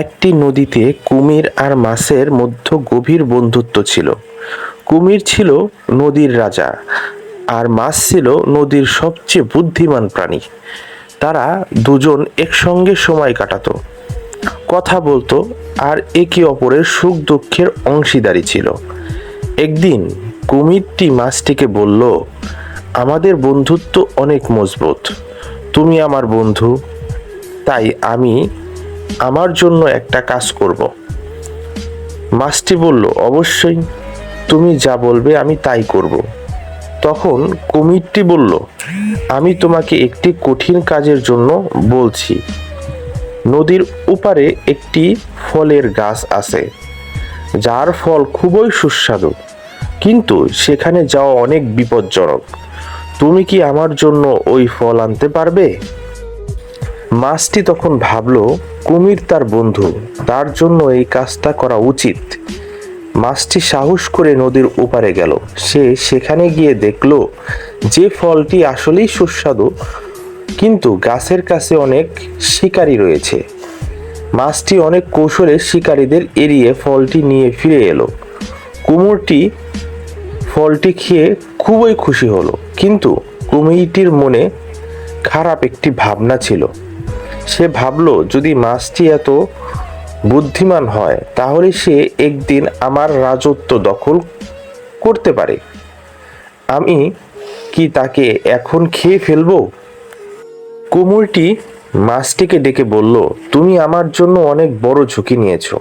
একটি নদীতে কুমির আর মাছের মধ্যে গভীর বন্ধুত্ব ছিল। কুমির ছিল নদীর রাজা আর মাছ ছিল নদীর সবচেয়ে বুদ্ধিমান প্রাণী। তারা দুজন একসঙ্গে সময় কাটাতো। কথা বলতো আর একে অপরের সুখ দুঃখের অংশীদারি ছিল। একদিন কুমিরটি মাছটিকে বলল, আমাদের বন্ধুত্ব অনেক মজবুত। তুমি আমার বন্ধু, তাই আমি আমার জন্য একটা কাজ করব। মাছটি বলল, অবশ্যই, তুমি যা বলবে আমি তাই করব। তখন কুমিরটি বলল, আমি তোমাকে একটি কঠিন কাজের জন্য বলছি। নদীর উপারে একটি ফলের গাছ আছে, যার ফল খুবই সুস্বাদু, কিন্তু সেখানে যাওয়া অনেক বিপজ্জনক। তুমি কি আমার জন্য ওই ফল আনতে পারবে? মাছটি তখন ভাবল, কুমির তার বন্ধু, তার জন্য এই কাজটা করা উচিত। মাছটি সাহস করে নদীর ওপারে গেল। সে সেখানে গিয়ে দেখল যে ফলটি আসলেই সুস্বাদু, কিন্তু গাছের কাছে অনেক শিকারী রয়েছে। মাছটি অনেক কৌশলে শিকারীদের এড়িয়ে ফলটি নিয়ে ফিরে এলো। কুমোরটি ফলটি খেয়ে খুবই খুশি হলো, কিন্তু কুমিরটির মনে খারাপ একটি ভাবনা ছিল। সে ভাবলো, যদি মাছটি এত বুদ্ধিমান হয়, তাহলে সে একদিন আমার রাজত্ব দখল করতে পারে। আমি কি তাকে এখন খেয়ে ফেলব? কুমুরটি মাছটিকে ডেকে বলল, তুমি আমার জন্য অনেক বড় ঝুঁকি নিয়েছো।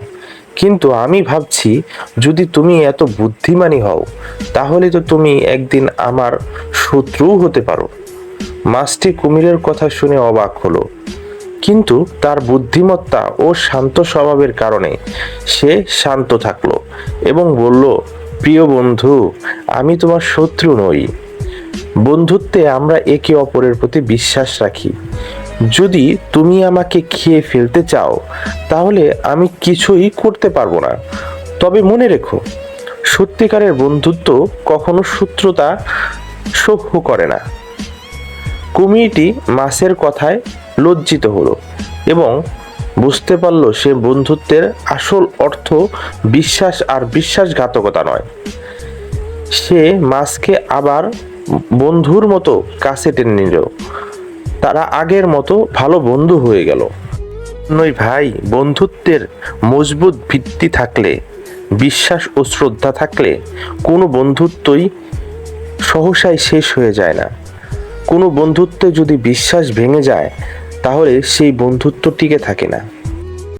কিন্তু আমি ভাবছি, যদি তুমি এত বুদ্ধিমানই হও, তাহলে তো তুমি একদিন আমার শত্রুও হতে পারো। মাছটি কুমিরের কথা শুনে অবাক হলো। কিন্তু তার বুদ্ধিমত্তা ও শান্ত স্বভাবের কারণে সে শান্ত থাকল এবং বলল, প্রিয় বন্ধু, আমি তোমার শত্রু নই। বন্ধুত্বে আমরা একে অপরের প্রতি বিশ্বাস রাখি। যদি তুমি আমাকে খেয়ে ফেলতে চাও, তাহলে আমি কিছুই করতে পারব না। তবে মনে রেখো, সত্যিকারের বন্ধুত্ব কখনো শত্রুতা সহ্য করে না। কুমিরটি মাছের কথায় লজ্জিত হলো এবং বুঝতে পারল সে বন্ধুত্বের আসল অর্থ বিশ্বাস আর বিশ্বাসঘাতকতা নয়। সে মাছকে আবার বন্ধুর মতো কাছে টেনে নিল। তারা আগের মতো ভালো বন্ধু হয়ে গেল। নই ভাই, বন্ধুত্বের মজবুত ভিত্তি থাকলে, বিশ্বাস ও শ্রদ্ধা থাকলে কোনো বন্ধুত্বই সহসায় শেষ হয়ে যায় না। কোনো বন্ধুত্বে যদি বিশ্বাস ভেঙে যায় তাহলে সেই বন্ধুত্ব টিকে থাকে না।